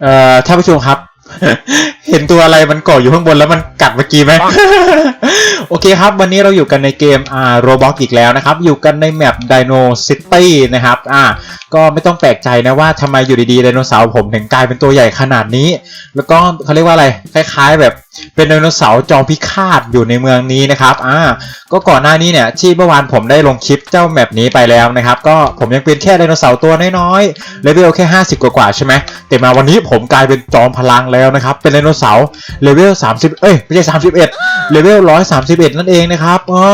เอ่อท่านผู้ชมครับเห็นตัวอะไรมันเกาะอยู่ข้างบนแล้วมันกัดเมื่อกี้ไหม โอเคครับ วันนี้เราอยู่กันในเกมอ่าโรบอทอีกแล้วนะครับ อยู่กันในแมป Dino City นะครับอ่าก็ไม่ต้องแปลกใจนะว่าทำไมอยู่ดีๆไดโนเสาร์ผมถึงกลายเป็นตัวใหญ่ขนาดนี้ แล้วก็เขาเรียกว่าอะไร คล้ายๆ แบบเป็นไดโนเสาร์จอมพิฆาตอยู่ในเมืองนี้นะครับอ่าก็ก่อนหน้านี้เนี่ยที่เมื่อวานผมได้ลงคลิปเจ้าแมปนี้ไปแล้วนะครับ ก็ผมยังเป็นแค่ไดโนเสาร์ตัวน้อยๆเลเวลแค่ 50 กว่าๆใช่ไหมแต่มาวันนี้ผมกลายเป็นจอมพลังแล้วนะครับเป็นไดโนเสาร์เลเวล30 เอ้ยไม่ใช่31เลเวล131 นั่นเองนะครับอ่า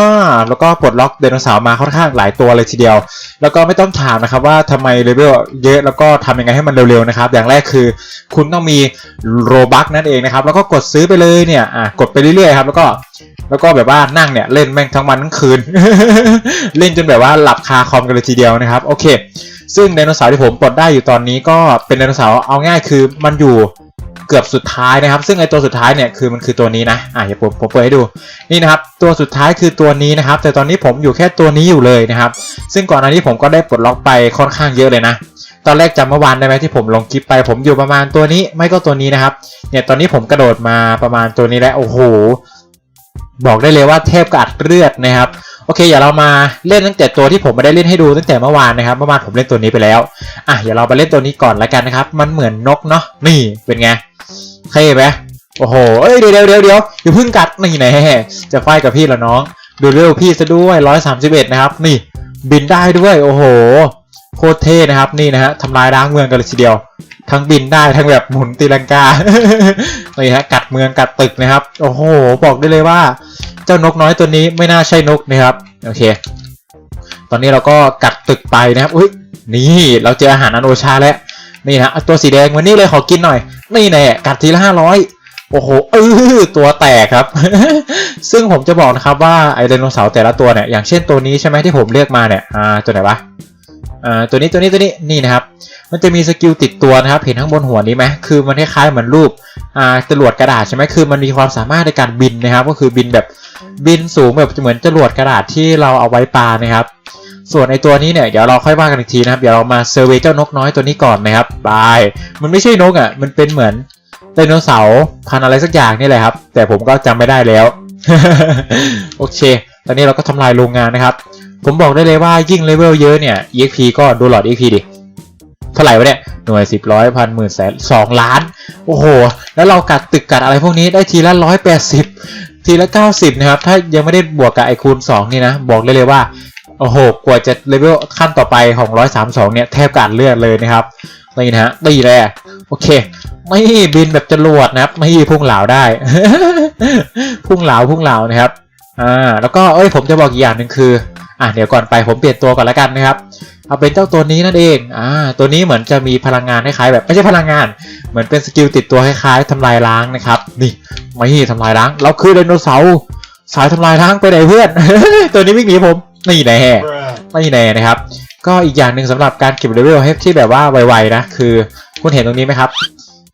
แล้วก็ปลดล็อกไดโนเสาร์มาค่อนข้างหลายตัวเลยทีเดียว แล้วก็ไม่ต้องถามนะครับว่าทำไมเลเวลเยอะแล้วก็ทำยังไงให้มันเร็วๆนะครับ อย่างแรกคือคุณต้องมีโรบัคนั่นเองนะครับ แล้วก็กดซื้อไปเลยเนี่ยอะกดไปเรื่อยๆครับแล้วก็แล้วก็แบบว่านั่งเนี่ยเล่นแม่งทั้งวันทั้งคืน เล่นจนแบบว่าหลับคาคอมกันเลยทีเดียวนะครับ โอเค ซึ่งไดโนเสาร์ที่ผมปลดได้อยู่ตอนนี้ก็เป็นไดโนเสาร์เอาง่ายคือมันอยู่ เกือบสุดท้ายนะครับ ซึ่งไอตัวสุดท้ายเนี่ยคือมันคือตัวนี้นะอะเดี๋ยวผมผมเปิดให้ดูนี่นะครับตัวสุดท้ายคือตัวนี้นะครับ แต่ตอนนี้ผมอยู่แค่ตัวนี้อยู่เลยนะครับ ซึ่งก่อนหน้านี้ผมก็ได้ปลดล็อกไปค่อนข้างเยอะเลยนะ ตอนแรกจำเมื่อวานได้ไหมที่ผมลงคลิปไป ผมอยู่ประมาณตัวนี้ไม่ก็ตัวนี้นะครับเนี่ยตอนนี้ผมกระโดดมาประมาณตัวนี้แล้วโอ้โหบอกได้เลยว่าเทพกัดเลือดนะครับ อเคอย่าเรามาเล่นตั้งแต่ตัวที่ผมไม่ได้เล่นให้ดูตั้งแต่เมื่อวานนะครับเมื่อวานผมเล่นตัวนี้ไปแล้วอะอย่าเราไปเล่นตัวนี้ก่อนละกันนะครับ มันเหมือนนกเนาะนี่เป็นไงเท่ไหมโอ้โหเอ้ยเดี๋ยวเดี๋ยวเดี๋ยวเดี๋ยวอย่าเพิ่งกัดนี่แน่จะไฟกับพี่แล้วน้องดูเร็วพี่ซะด้วยร้อยสามสิบเอ็ดนะครับ นี่บินได้ด้วยโอ้โหโคตรเท่นะครับนี่นะฮะทำลายล้างเมืองกันเลยทีเดียว ทั้งบินได้ทั้งแบบหมุนตีลังกานี่ฮะกัดเมืองกัดตึกนะครับ โอ้โห บอกได้เลยว่า จ้านกน้อยตัวนี้ไม่น่าใช่นกนะครับโอเค ตอนนี้เราก็กัดตึกไปนะครับอุ้ยนี่เราเจออาหารอโนชาแล้วนี่นะตัวสีแดงวันนี้เลยขอกินหน่อย นี่แน่กัดทีละห้าร้อยโอ้โหเออตัวแตกครับ ซึ่งผมจะบอกนะครับว่าไอไดโนเสาร์แต่ละตัวเนี่ยอย่างเช่นตัวนี้ใช่ไหมที่ผมเลือกมาเนี่ยอ่าตัวไหนวะ อ่าตัวนี้ตัวนี้ตัวนี้นี่นะครับ มันจะมีสกิลติดตัวนะครับเห็นข้างบนหัวนี้ไหมคือมันคล้ายๆเหมือนรูปอ่าจรวดกระดาษใช่ไหมคือมันมีความสามารถในการบินนะครับ ก็คือบินแบบบินสูงแบบเหมือนจรวดกระดาษที่เราเอาไว้ปลานะครับ ส่วนไอตัวนี้เนี่ยเดี๋ยวเราค่อยว่ากันอีกทีนะครับเดี๋ยวเรามาเซอร์เวยเจ้านกน้อยตัวนี้ก่อนนะครับบายมันไม่ใช่นกอะมันเป็นเหมือนไดโนเสาร์พันอะไรสักอย่างนี่แหละครับ แต่ผมก็จำไม่ได้แล้ว โอเค ตอนนี้เราก็ทำลายโรงงานนะครับ ผมบอกได้เลยว่ายิ่งเลเวลเยอะเนี่ย EXP ก็ดูหลอด EXP ดิ เท่าไหร่วะเนี่ย หน่วยสิบร้อยพันหมื่นแสนสองล้าน โอ้โห แล้วเรากัดตึกกัดอะไรพวกนี้ได้ทีละร้อยแปดสิบทีละเก้าสิบนะครับ ถ้ายังไม่ได้บวกกับไอคูณสองนี่นะ บอกได้เลยว่า โอ้โห กว่าจะเลเวลขั้นต่อไปของร้อยสามสองเนี่ย แทบกัดเลือดเลยนะครับนี่นะฮะตีแลวโอเค ไม่บินแบบจรวดนะครับ ไม่พุ่งเหลาได้ พุ่งเหลาพุ่งเหลานะครับ อ่าแล้วก็เอ้ยผมจะบอกอีกอย่างหนึ่งคืออะเดี๋ยวก่อนไปผมเปลี่ยนตัวก่อนละกันนะครับ เอาเป็นเจ้าตัวนี้นั่นเองอ่าตัวนี้เหมือนจะมีพลังงานคล้ายๆแบบไม่ใช่พลังงาน เหมือนเป็นสกิลติดตัวคล้ายๆทำลายล้างนะครับ นี่ไม่ทำลายล้าง เราคือไดโนเสาร์สายทำลายล้างไปไหนเพื่อน ตัวนี้วิ่งหนีผมนี่แน่ไม่แน่นะครับ ก็อีกอย่างหนึ่งสำหรับการเก็บเลเวลให้ที่แบบว่าไวๆนะคือคุณเห็นตรงนี้ไหมครับ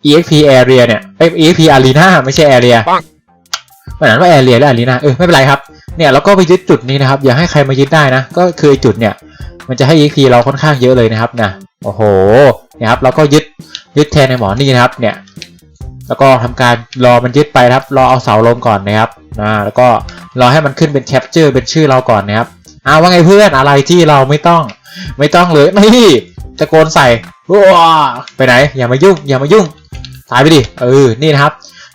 EXP area เนี่ยเอ้ย EXP arena ไม่ใช่ area มันอ่านว่า area หรือ arena เออไม่เป็นไรครับเนี่ยเราก็ไปยึดจุดนี้นะครับ อย่าให้ใครมายึดได้นะ ก็คือจุดเนี่ย มันจะให้ EXP เราค่อนข้างเยอะเลยนะครับนะโอ้โหนี่ครับเราก็ยึดยึดแทนในหมอนี่นะครับ เนี่ย แล้วก็ทำการรอมันยึดไปครับ รอเอาเสาลงก่อนนะครับนะแล้วก็รอให้มันขึ้นเป็นแคปเจอร์เป็นชื่อเราก่อนนะครับอ้าวว่าไงเพื่อนอะไรที่เราไม่ต้อง ไม่ต้องเลยไม่ตะโกนใส่ว้าไปไหน อย่ามายุ่ง อย่ามายุ่งตายไปดิเออนี่นะครับ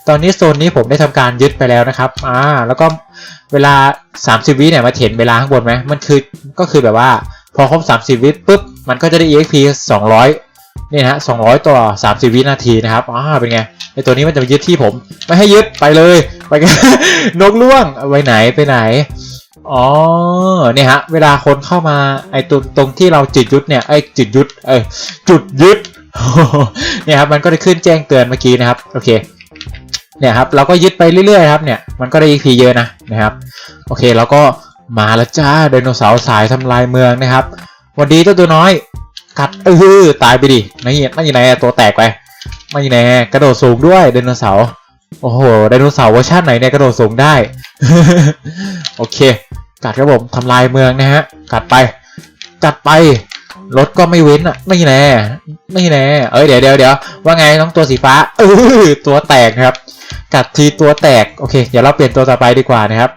ตอนนี้โซนนี้ผมได้ทำการยึดไปแล้วนะครับ อ่า แล้วก็เวลา 30 วิเนี่ยมาเห็นเวลาข้างบนไหมมันคือ ก็คือแบบว่า พอครบ 30 วิปุ๊บ มันก็จะได้ EXP 200 นี่นะฮะ 200 ต่อ 30 วินาทีนะครับ อ่า เป็นไง ไอตัวนี้มันจะยึดที่ผม ไม่ให้ยึด ไปเลย ไปกัน นกล่วงไปไหน ไปไหน อ๋อ เนี่ยฮะ เวลาคนเข้ามา ไอตรงตรงที่เราจุดยุดเนี่ย ไอจุดยุด เอยจุดยึดเนี่ยครับ มันก็จะขึ้นแจ้งเตือนเมื่อกี้นะครับ โอเค เนี่ยครับเราก็ยึดไปเรื่อยๆครับเนี่ยมันก็ได้ EP เยอะนะนะครับโอเคเราก็มาแล้วจ้าไดโนเสาร์สายทำลายเมืองนะครับวันดีเจ้าตัวน้อยกัดเออตายไปดินี่นั่ยังไงอะตัวแตกไปไม่แน่กระโดดสูงด้วยไดโนเสาร์โอ้โหไดโนเสาร์เวอร์ชันไหนเนี่ยกระโดดสูงได้ โอเค กัดครับผมทำลายเมืองนะฮะ กัดไป กัดไป รถก็ไม่เว้นอะ ไม่แน่ ไม่แน่ เอ้ยเดี๋ยวเดี๋ยวเดี๋ยวว่าไงน้องตัวสีฟ้าเออตัวแตกครับ กัดทีตัวแตก โอเค เดี๋ยวเราเปลี่ยนตัวต่อไปดีกว่านะครับ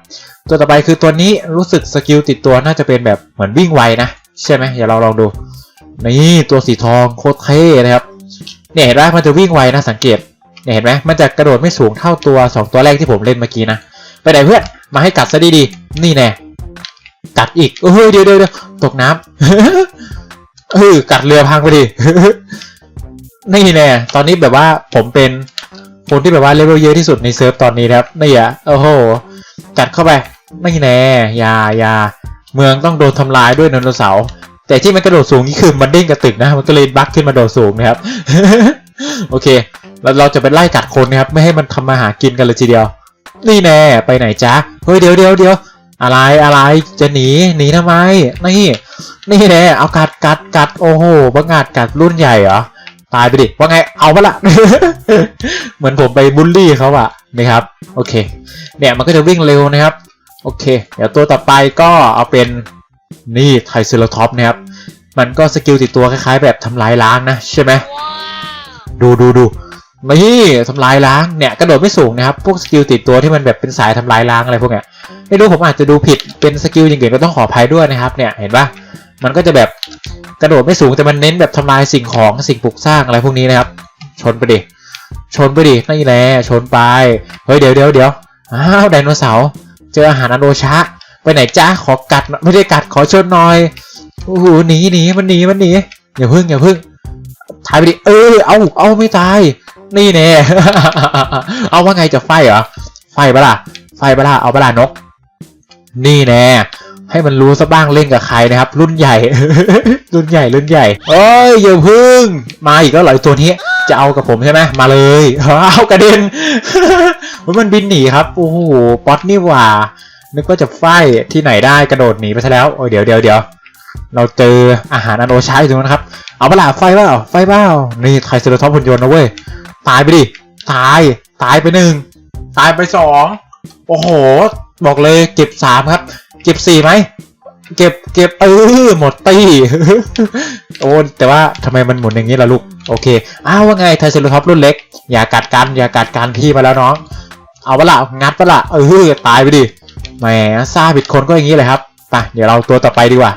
ตัวต่อไปคือตัวนี้รู้สึกสกิลติดตัวน่าจะเป็นแบบเหมือนวิ่งไวนะ ใช่ไหมเดี๋ยวเราลองดู นี่ตัวสีทองโคตรเท่นะครับ เนี่ยเห็นไหมมันจะวิ่งไวนะสังเกต เนี่ยเห็นไหมมันจะกระโดดไม่สูงเท่าตัวสองตัวแรกที่ผมเล่นเมื่อกี้นะ ไปไหนเพื่อน มาให้กัดซะดีๆ นี่แน่ กัดอีกเฮ้ยเดี๋ยวเดี๋ยวเดี๋ยวตกน้ำ เออกัดเรือพังไปดิ นี่แน่ตอนนี้แบบว่าผมเป็นคนที่แบบว่าเลเวลเยอะที่สุดในเซิร์ฟตอนนี้ครับนี่อะโอ้โหกัดเข้าไปไม่แน่อยาอยาเมืองต้องโดนทำลายด้วยไดโนเสาร์แต่ที่มันกระโดดสูงนี่คือมันเด้งกระตึกนะมันก็เลยบั๊กขึ้นมาโดดสูงนะครับ โอเคแล้วเราจะไปไล่กัดคนนะครับ ไม่ให้มันทำมาหากินกันเลยทีเดียว นี่แน่ไปไหนจ๊ะเฮ้ยเดี๋ยวเดี๋ยวเดี๋ยว อะไรอะไรจะหนีหนีทำไมนี่นี่แน่เอากัดกัดกัดโอ้โหบังอาจกัดรุ่นใหญ่เหรอตายไปดิว่าไงเอาปะละเหมือนผมไปบูลลี่เขาอะนะครับโอเค เนี่ยมันก็จะวิ่งเร็วนะครับโอเค เดี๋ยวตัวต่อไปก็เอาเป็นนี่ไทเซอร์ท็อปนะครับมันก็สกิลติดตัวคล้ายๆ แบบทำลายล้างนะใช่ไหมดูดูดู นี่ทำลายล้างเนี่ยกระโดดไม่สูงนะครับพวกสกิลติดตัวที่มันแบบเป็นสายทำลายล้างอะไรพวกเนี้ยไม่รู้ผมอาจจะดูผิดเป็นสกิลอย่างอื่นก็ต้องขออภัยด้วยนะครับเนี่ยเห็นปะมันก็จะแบบกระโดดไม่สูงแต่มันเน้นแบบทำลายสิ่งของสิ่งปลูกสร้างอะไรพวกนี้นะครับ ชนไปดิชนไปดินี่แหละชนไปเฮ้ยเดี๋ยวเดี๋ยวเดี๋ยวอ้าวไดโนเสาร์เจออาหารอโนชะ ไปไหนจ้าขอกัดไม่ได้กัดขอชนหน่อยโอ้โหหนีหนีมันหนีมันหนีอย่าพึ่งอย่าพึ่งถ่ายไปดิเออเอาเอาไม่ตาย นี่แน่ เอาว่าไงจะไฟเหรอ ไฟบล่ะ ไฟบล่ะ เอาบล่ะนก นี่แน่ให้มันรู้ซะบ้างเล่นกับใครนะครับ รุ่นใหญ่ รุ่นใหญ่รุ่นใหญ่เอ้ยอย่าพึ่ง มาอีกแล้วหรอไอ้ตัวนี้ จะเอากับผมใช่ไหมมาเลยเอากระเด็นมันมันบินหนีครับโอ้โหป๊อตนี่หว่า นึกว่าจะไฟที่ไหนได้กระโดดหนีไปซะแล้วโอ้ยเดี๋ยวเดี๋ยวเดี๋ยวเราเจออาหารอโนชาอยู่ตรงนั้นครับ เอาเปล่าไฟเปล่าไฟเปล่านี่ไทรเซอร์ท็อปหุ่นยนต์นะเว้ย ตายไปดิ ตาย ตายไปหนึ่ง ตายไปสอง โอ้โห บอกเลยเก็บสามครับ เก็บสี่ไหม เก็บ เก็บ เออ หมดตีโอ้ แต่ว่าทำไมมันหมุนอย่างนี้ล่ะลูก โอเค อ้าวว่าไงไทเซอร์ท็อปรุ่นเล็ก อย่ากัดกัน อย่ากัดกันพี่มาแล้วน้อง เอาเปล่างัดเปล่าเออ ตายไปดิ แหมซาบิดคนก็อย่างนี้เลยครับ ไป เดี๋ยวเราตัวต่อไปดีกว่า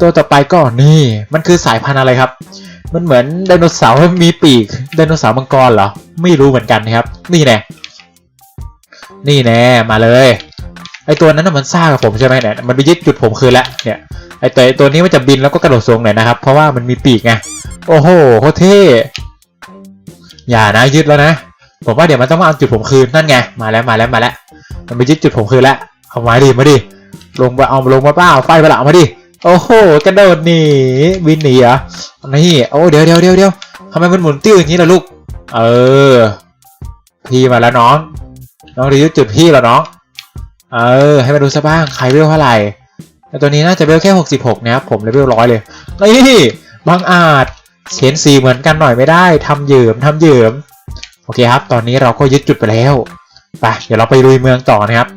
ตัวต่อไปก็นี่ มันคือสายพันธุ์อะไรครับ มันเหมือนไดโนเสาร์มีปีกไดโนเสาร์มังกรเหรอ ไม่รู้เหมือนกันครับ นี่แน่นี่แน่มาเลยไอตัวนั้นมันซ่ากับผมใช่ไหมเนี่ยมันไปยึดจุดผมคืนแล้วเนี่ยไอตัวตัวนี้มันจะบินแล้วก็กระโดดสูงหน่อยนะครับเพราะว่ามันมีปีกไงโอ้โหโคตรเท่อย่านะยึดแล้วนะผมว่าเดี๋ยวมันต้องมาเอาจุดผมคืนนั่นไงมาแล้วมาแล้วมาแล้ว มันไปยึดจุดผมคืนแล้วเอามาดิมาดิลงมาเอาลงมาเปล่าไฟไปละเอามาดิ โอ้โหกระโดดหนีบินหนีเหรอนี่โอ้เดี๋ยวเดี๋ยวเดี๋ยวเดี๋ยวทำไมมันหมุนติ้วอย่างนี้ล่ะลูก เออ พี่มาแล้วน้อง น้องรีวิวจุดพี่เหรอน้อง เออ ให้มาดูซะบ้างใครเวลเท่าไหร่แต่ตัวนี้น่าจะเวลแค่ 66นะครับผมเลเวลร้อยเลยนี่บางอาจเชนสีเหมือนกันหน่อยไม่ได้ทำเหยิมทำเหยิมโอเคครับ ตอนนี้เราก็ยึดจุดไปแล้วไปเดี๋ยวเราไปลุยเมืองต่อนะครับ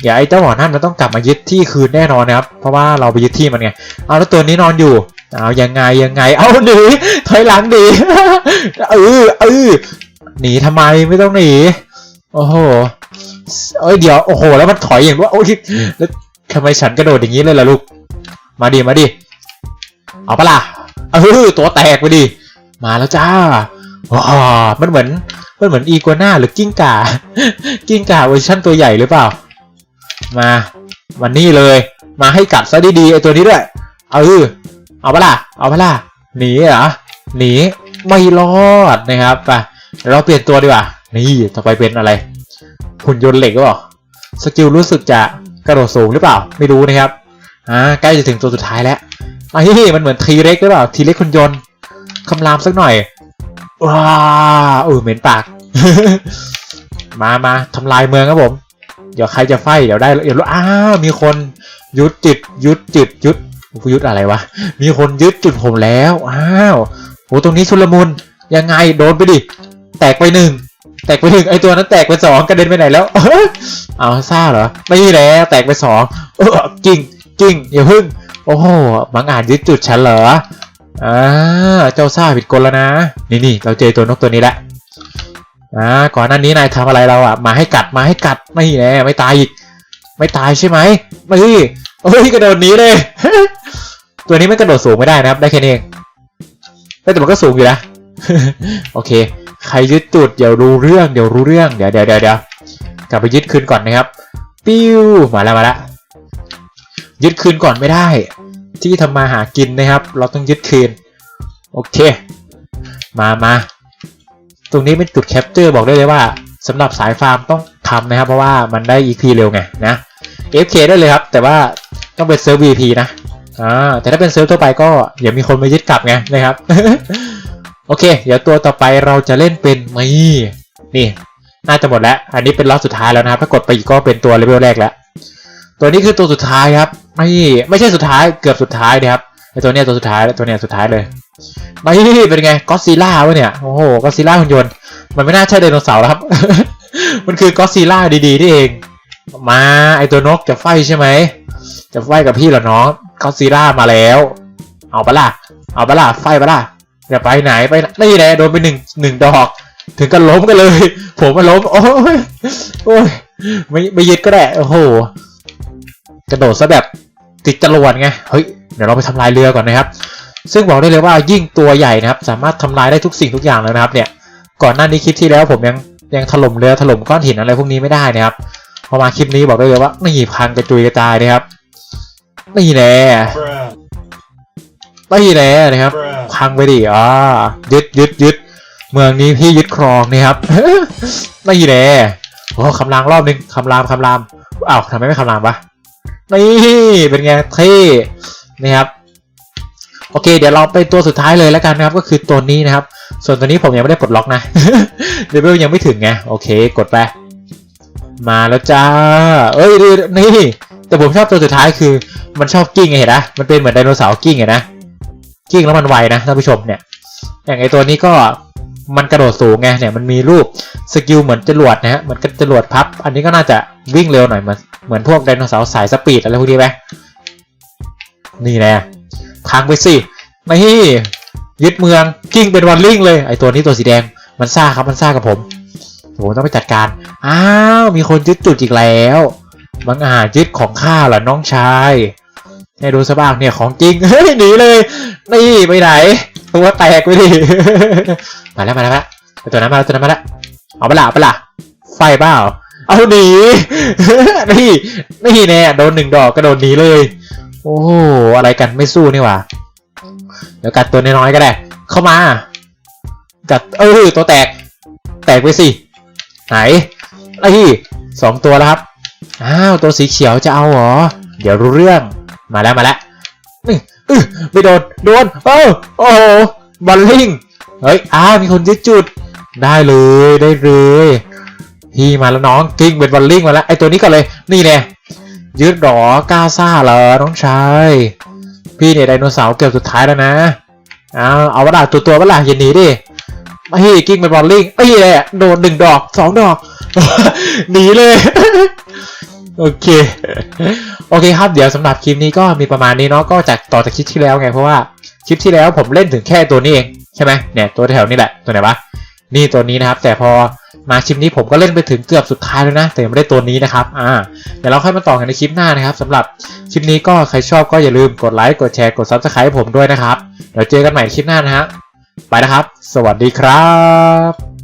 เดี๋ยวไอ้เจ้าหมอนั่นมันต้องกลับมายึดที่คืนแน่นอนนะครับ เพราะว่าเราไปยึดที่มันไง เอาแล้วตัวนี้นอนอยู่ เอายังไงยังไง เอาหนีถอยหลังหนีเออเออหนีทำไมไม่ต้องหนี โอ้โห เอ้ยเดี๋ยว โอ้โห แล้วมันถอยอย่างว่าโอ้ยแล้วทำไมฉันกระโดดอย่างนี้เลยล่ะลูก มาดิมาดิ เอาปะล่ะเออตัวแตกไปดิ มาแล้วจ้าว้ามันเหมือน มันเหมือนอีกัวน่าหรือกิ้งก่า กิ้งก่าเวอร์ชั่นตัวใหญ่หรือเปล่า มาวันนี้เลย มาให้กัดซะดีๆไอตัวนี้ด้วย เออเอาปะล่ะ เอาปะล่ะ หนีเหรอ หนี ไม่รอดนะครับไปเราเปลี่ยนตัวดีกว่า นี่ต่อไปเป็นอะไร หุ่นยนต์เหล็กก็บอกสกิลรู้สึกจะกระโดดสูงหรือเปล่า ไม่รู้นะครับ อ่า ใกล้จะถึงตัวสุดท้ายแล้วไอ้นี่มันเหมือนทีเล็กหรือเปล่า ทีเล็กหุ่นยนต์คำรามสักหน่อย ว้าเออเหม็นปาก มามาทำลายเมืองครับผม เดี๋ยวใครจะไฟเดี๋ยวได้เดี๋ยวรู้อ้าวมีคนยุดจุดยุดจุดยุดยุดอะไรวะ มีคนยึดจุดผมแล้วอ้าวโหตรงนี้ชุลมุนยังไงโดนไปดิ แตกไปหนึ่งแตกไปหนึ่งไอตัวนั้นแตกไปสองกระเด็นไปไหนแล้วเอาซ่าเหรอไม่แล้วแตกไปสองเออกิ้งกิ้งอย่าพึ่ง โอ้โหบังอาจยึดจุดฉันเหรออ่าเจ้าซ่าผิดกลแล้วนะ นี่นี่เราเจอตัวนกตัวนี้แล้ว อ่าก่อนหน้านี้นายทำอะไรเราอะมาให้กัดมาให้กัดไม่แน่ไม่ตายอีกไม่ตายใช่ไหมไม่เฮ้ยกระโดดหนีเลย ตัวนี้ไม่กระโดดสูงไม่ได้นะครับ ได้แค่นี้เองแต่มันก็สูงอยู่นะโอเค ใครยึดจุดเดี๋ยวรู้เรื่องเดี๋ยวรู้เรื่องเดี๋ยวเดี๋ยวเดี๋ยวเดี๋ยวกลับไปยึดคืนก่อนนะครับ ปิ้วมาแล้วมาแล้วยึดคืนก่อนไม่ได้ ที่ทำมาหากินนะครับ เราต้องยึดคืน โอเค มามา ตรงนี้เป็นจุดแคปเจอร์บอกได้เลยว่าสำหรับสายฟาร์มต้องทำนะครับ เพราะว่ามันได้ EP เร็วไงนะ FK ได้เลยครับ แต่ว่าต้องเป็นเซิร์ฟ VP นะอ่าแต่ถ้าเป็นเซิร์ฟทั่วไปก็อย่ามีคนมายึดกลับไงนะครับ โอเค เดี๋ยวตัวต่อไปเราจะเล่นเป็นนี่นี่ น่าจะหมดแล้ว อันนี้เป็นล็อตสุดท้ายแล้วนะครับ ถ้ากดไปอีกก็เป็นตัวเลเวลแรกแล้ว ตัวนี้คือตัวสุดท้ายครับ ไม่ไม่ใช่สุดท้ายเกือบสุดท้ายนะครับ ไอตัวเนี้ยตัวสุดท้ายแล้วตัวเนี้ยสุดท้ายเลยไม่เป็นไงก็ซีล่าวะเนี่ยโอ้โหก็ซีล่าหุ่นยนต์มันไม่น่าใช่ไดโนเสาร์ครับ มันคือก็ซีล่าดีๆนี่เอง มาไอตัวนกจะไฟใช่ไหมจะไฟกับพี่เหรอน้องก็ซีล่ามาแล้ว เอาปะล่ะเอาปะล่ะไฟปะล่ะอย่าไปไหนไปไนี่แหละโดนไปหนึ่งหนึ่งดอก ถึงกันล้มกันเลย ผมมาล้มโอ้ยโอ้ยไม่ไม่ยึดก็ได้โอ้โหกระโดดซะแบบติดจรวดไงเฮ้ย ดี๋ยวเราไปทำลายเรือก่อนนะครับ ซึ่งบอกได้เลยว่ายิ่งตัวใหญ่นะครับ สามารถทำลายได้ทุกสิ่งทุกอย่างเลยนะครับ เนี่ย ก่อนหน้านี้คลิปที่แล้วผมยังยังถล่มเรือถล่มก้อนหินอะไรพวกนี้ไม่ได้นะครับ พอมาคลิปนี้บอกได้เลยว่านี่พังกระจุยกระจายนะครับนี่แน่ Bruh. นี่แน่นะครับ พังไปดิอ่ายึดยึดยึดเมืองนี้พี่ยึดครองนี่ครับไม่แน่โอ้คำรามรอบนึงคำรามคำรามอ้าวทำไมไม่คำรามวะนี่เป็นไงเท่ นี่ครับโอเค เดี๋ยวเราไปตัวสุดท้ายเลยแล้วกันนะครับก็คือตัวนี้นะครับ ส่วนตัวนี้ผมยังไม่ได้ปลดล็อกนะเลเวลยังไม่ถึงไงโอเค กดไปมาแล้วจ้า เอ้ยนี่แต่ผมชอบตัวสุดท้ายคือ มันชอบกิ้งไงเห็นนะมันเป็นเหมือนไดโนเสาร์กิ้งไงนะกิ้งแล้วมันไวนะท่านผู้ชมเนี่ย อย่างไอตัวนี้ก็มันกระโดดสูงไงเนี่ยมันมีรูปสกิลเหมือนจรวดนะฮะเหมือนกับจรวดพับ อันนี้ก็น่าจะวิ่งเร็วหน่อยเหมือนเหมือนพวกไดโนเสาร์สายสปีดอะไรพวกนี้ไหม นี่แน่พังไปสิไม่ยึดเมืองกิ้งเป็นวันลิงเลยไอตัวนี้ตัวสีแดงมันซ่าครับมันซ่ากับผมผมต้องไปจัดการ อ้าว มีคนยึดจุดอีกแล้วบังอาจยึดของข้าเหรอน้องชายให้ดูสบ้างเนี่ยของจริง เฮ้ยหนีเลย นี่ไปไหน ตัวแตกไปดิ มาแล้วมาแล้วมาแล้วไอ้ตัวนั้นมาแล้วตัวนั้นมาแล้วเอาไปละเอาไปละไฟเปล่า เอาหนี นี่ นี่แน่โดนหนึ่งดอกกระโดดหนีเลย โอ้โหอะไรกันไม่สู้นี่หว่า เดี๋ยวกัดตัวน้อยๆก็ได้ เข้ามา กัดเออตัวแตก แตกไปสิ ไหนไอ้สองตัวแล้วครับ อ้าวตัวสีเขียวจะเอาเหรอ เดี๋ยวรู้เรื่อง มาแล้วมาแล้วนี่อื้อไม่โดน โดน เอ้าโอ้โหบอลลิง เฮ้ย อ้าว มีคนยึดจุด ได้เลย ได้เลย พี่มาแล้วน้องกิ้งเป็นบอลลิงมาแล้ว ไอตัวนี้ก็เลย นี่แน่ ยึดหรอกล้าซ่าเหรอน้องชาย พี่เนี่ยไดโนเสาร์เกือบสุดท้ายแล้วนะเอาเอาวะล่ะตัวตัววะล่ะอย่าหนีดิไม่กิ้งเป็นบอลลิงไอ้ยแหละโดนหนึ่งดอกสองดอกหนีเลย โอเค โอเคครับ เดี๋ยวสำหรับคลิปนี้ก็มีประมาณนี้เนาะก็จากต่อจากคลิปที่แล้วไงเพราะว่าคลิปที่แล้วผมเล่นถึงแค่ตัวนี้เองใช่ไหมเนี่ยตัวแถวนี้แหละตัวไหนวะ นี่ตัวนี้นะครับ แต่พอมาคลิปนี้ผมก็เล่นไปถึงเกือบสุดท้ายแล้วนะ แต่ยังไม่ได้ตัวนี้นะครับอ่าเดี๋ยวเราค่อยมาต่อกันในคลิปหน้านะครับสำหรับคลิปนี้ก็ใครชอบก็อย่าลืมกดไลค์กดแชร์กดซับสไครป์ให้ผมด้วยนะครับเดี๋ยวเจอกันใหม่คลิปหน้านะฮะไปนะครับ สวัสดีครับ